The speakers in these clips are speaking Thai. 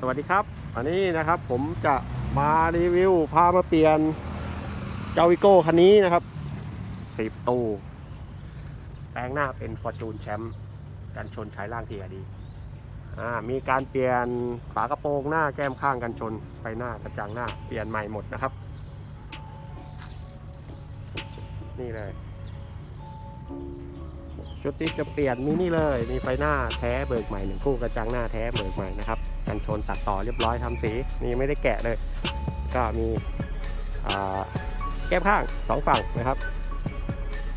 สวัสดีครับวันนี้นะครับผมจะมารีวิวพามาเปลี่ยนเจ้าวิโก้คันนี้นะครับสิบตูแปลงหน้าเป็นฟอร์จูนแชมป์กันชนใช้ล่างเทียดีอ่ามีการเปลี่ยนฝากระโปรงหน้าแก้มข้างกันชนไฟหน้ากระจังหน้าเปลี่ยนใหม่หมดนะครับ นี่เลย ชุดที่จะเปลี่ยนมีนี่เลย มีไฟหน้าแท้เบิกใหม่หนึ่งคู่กระจังหน้าแท้เบิกใหม่นะครับกันชนตัดต่อเรียบร้อยทำสีนี่ไม่ได้แกะเลย ก็มีแก้มข้างสองฝั่งนะครับ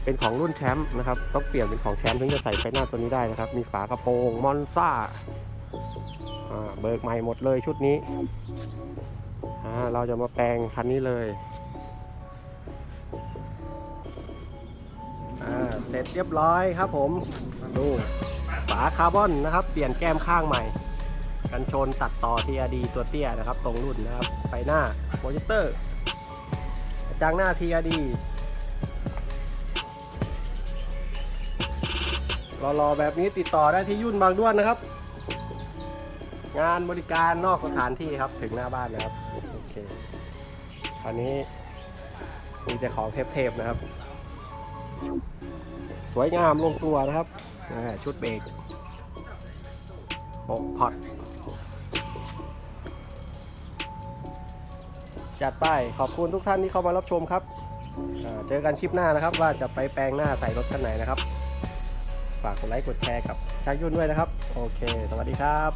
เป็นของรุ่นแชมป์นะครับต้องเปลี่ยนเป็นของแชมป์ถึงจะใส่ไฟหน้าตัวนี้ได้นะครับ มีฝากระโปรงมอนซ่าเบิกใหม่หมดเลยชุดนี้เราจะมาแปลงคันนี้เลย เสร็จเรียบร้อยครับผมดูฝาคาร์บอนนะครับ เปลี่ยนแก้มข้างใหม่ กันชนตัดต่อ TRD ตัวเตี้ยนะครับ ตรงรุ่นนะครับไฟหน้าโปรเจคเตอร์กระจังหน้า TRD รอๆแบบนี้ติดต่อได้ที่ยุ่นบางด้วนนะครับ งานบริการนอกสถานที่ครับถึงหน้าบ้านนะครับโอเคคราวนี้มีแต่ของเทพๆนะครับ สวยงามลงตัวนะครับชุดเบรกโบกพอดจัดไปขอบคุณทุกท่านที่เข้ามารับชมครับ เจอกันคลิปหน้านะครับ ว่าจะไปแปลงหน้าใส่รถคันไหนนะครับ ฝากกดไลค์กดแชร์กับช่างยุ่นด้วยนะครับ โอเค สวัสดีครับ